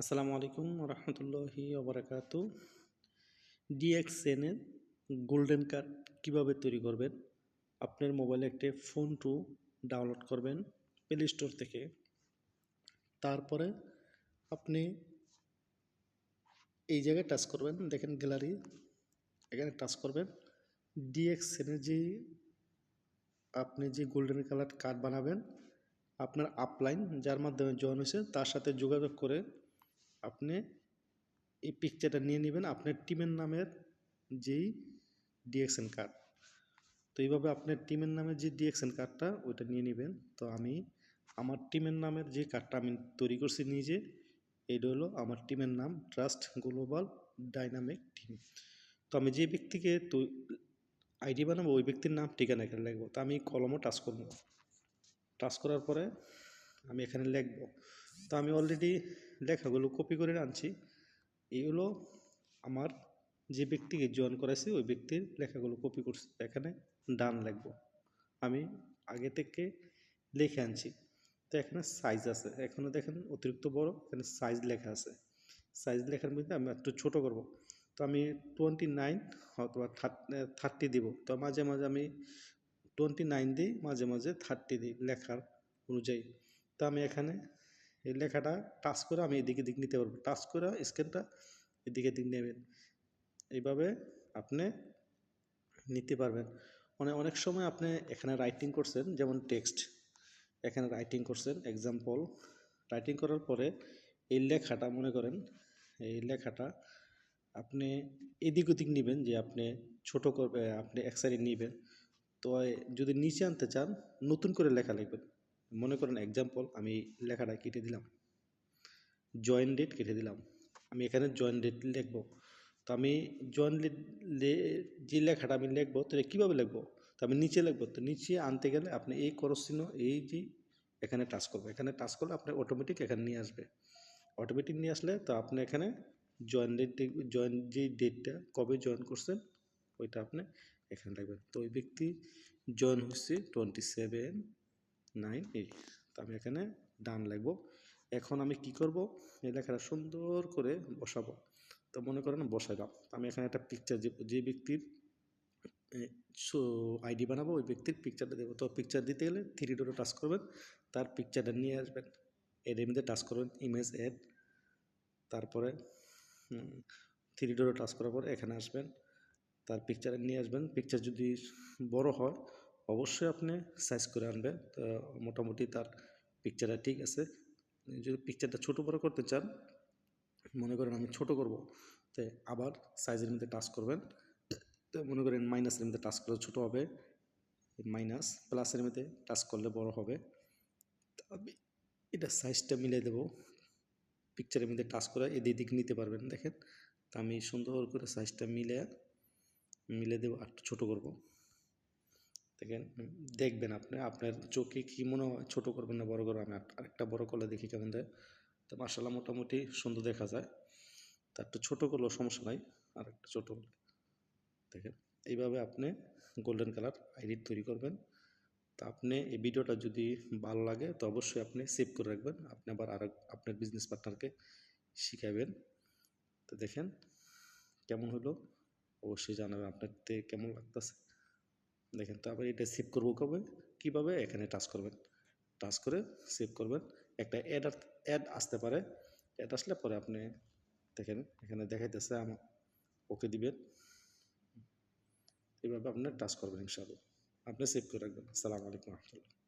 আসসালামু আলাইকুম রহমতুল্লাহি ওবরাকাতু ডিএক্সএনের গোল্ডেন কার্ড কীভাবে তৈরি করবেন? আপনার মোবাইলে একটি ফোন টু ডাউনলোড করবেন প্লে স্টোর থেকে। তারপরে আপনি এই জায়গায় টাচ করবেন, দেখেন গ্যালারি, এখানে টাচ করবেন। ডিএক্সএনের যে আপনি যে গোল্ডেন কালার কার্ড বানাবেন, আপনার আপলাইন যার মাধ্যমে জয়েন হয়েছে, তার সাথে যোগাযোগ করে আপনি এই পিকচারটা নিয়ে নেবেন। আপনার টিমের নামের যেই ডিএক্সএন কার্ড তো এইভাবে আপনার টিমের নামের যে ডিএক্সএন কার্ডটা ওইটা নিয়ে নেবেন। তো আমি আমার টিমের নামের যে কার্ডটা আমি তৈরি করছি নিজে, এইটা হলো আমার টিমের নাম ট্রাস্ট গ্লোবাল ডাইনামিক টিম তো আমি যে ব্যক্তিকে তো আইডি বানাবো, ওই ব্যক্তির নাম, ঠিকানা এখানে লিখব। তো আমি কলমও টাচ করব। টাচ করার পরে আমি এখানে লিখব। তো আমি অলরেডি লেখাগুলো কপি করে আনছি। এগুলো আমার যে ব্যক্তিকে জয়েন করাইছি, ওই ব্যক্তির লেখাগুলো কপি করছি। এখানে ডান লিখব আমি আগে থেকে লিখে আনছি। তো এখানে সাইজ আছে। এখানে দেখেন অতিরিক্ত বড়, এখানে সাইজ লেখা আছে। সাইজ লেখার মধ্যে আমি একটু ছোট করব। তো আমি টোয়েন্টি নাইন অথবা থার্টি দিব। তো মাঝে মাঝে আমি টোয়েন্টি নাইন দিই, মাঝে মাঝে থার্টি দিই লেখার অনুযায়ী। তো আমি এখানে এই লেখাটা টাচ করে আমি এদিকে দিক নিতে পারব। টাচ করে স্ক্যানটা এদিকে দিক নেবেন। এইভাবে আপনি নিতে পারবেন। মানে অনেক সময় আপনি এখানে রাইটিং করছেন, যেমন টেক্সট এখানে রাইটিং করছেন এক্সাম্পল রাইটিং করার পরে এই লেখাটা, মনে করেন, এই লেখাটা আপনি এদিক ওদিক নেবেন, যে আপনি ছোট করবে, আপনি এক সাইডে নেবেন। তো যদি নিচে আনতে চান, নতুন করে লেখা লিখবেন। মনে করেন এক্সাম্পল আমি লেখাটা কেটে দিলাম। জয়েন ডেট কেটে দিলাম। আমি এখানে জয়েন ডেট লিখব। তো আমি জয়েন যে লেখাটা আমি লিখব, তো কীভাবে লিখব? তো আমি নিচে লিখব। তো নিচে আনতে গেলে আপনি এই করস এই যে এখানে টাচ করব। এখানে টাচ করলে আপনি অটোমেটিক এখানে নিয়ে আসবে। অটোমেটিক নিয়ে আসলে তো আপনি এখানে জয়েন ডেট জয়েন যে ডেটটা কবে জয়েন করছেন, ওইটা আপনি এখানে রাখবেন তো ওই ব্যক্তি জয়েন হচ্ছে টোয়েন্টি সেভেন নাইন এইট তো আমি এখানে ডান লাগবো। এখন আমি কি করব? এই লেখাটা সুন্দর করে বসাবো। তো মনে করেন বসাইলাম। আমি এখানে একটা পিকচার যে ব্যক্তির আইডি বানাবো, ওই ব্যক্তির পিকচারটা দেবো। তো পিকচার দিতে গেলে থ্রি ডোরে টাচ করবেন, তার পিকচারটা নিয়ে আসবেন। এর মধ্যে টাচ করবেন ইমেজ অ্যাড তারপরে থ্রি ডোরে টাচ করার পর এখানে আসবেন, তার পিকচারে নিয়ে আসবেন। পিকচার যদি বড় হয় অবশ্যই আপনি সাইজ করে আনবেন। তো মোটামুটি তার পিকচারটা ঠিক আছে। যদি পিকচারটা ছোটো বড়ো করতে চান, মনে করেন আমি ছোট করব, তো আবার সাইজের মধ্যে টাচ করবেন। তো মনে করেন মাইনাসের মধ্যে টাচ করলে ছোটো হবে মাইনাস প্লাসের মধ্যে টাচ করলে বড় হবে। আমি এটা সাইজটা মিলিয়ে দেবো। পিকচারের মধ্যে টাচ করে এদিক দিক নিতে পারবেন, দেখেন। তা আমি সুন্দর করে সাইজটা মিলে মিলে দেবো একটু ছোটো করব। দেখেন দেখবেন আপনি, আপনার চোখে কী মনে হয়, ছোটো করবেন না, বড় করবেন? আমি আরেকটা বড় করলে দেখি কেমন দেয়। তো মার্শাল্লাহ মোটামুটি সুন্দর দেখা যায়। তা একটু ছোটো করলেও সমস্যা নাই আর একটা ছোটো দেখেন, এইভাবে আপনি গোল্ডেন কালার আইডি তৈরি করবেন। তা আপনি এই ভিডিওটা যদি ভালো লাগে, তো অবশ্যই আপনি সেভ করে রাখবেন। আপনি আবার আর আপনার বিজনেস পার্টনারকে শিখাবেন তো দেখেন, কেমন হলো? অবশ্যই জানাবেন আপনার কেমন লাগতেছে। দেখেন, তো আবার এটা সেভ করব কবে? কীভাবে? এখানে টাচ করবেন। টাচ করে সেভ করবেন। একটা অ্যাড অ্যাড আসতে পারে। অ্যাড আসলে পরে আপনি দেখেন, এখানে দেখাইতেছে আমার ওকে দিবেন। এভাবে আপনি টাচ করবেন ইনশাআল্লাহ। আপনি সেভ করে রাখবেন। আসসালামু আলাইকুম রহমতুল্লাহ।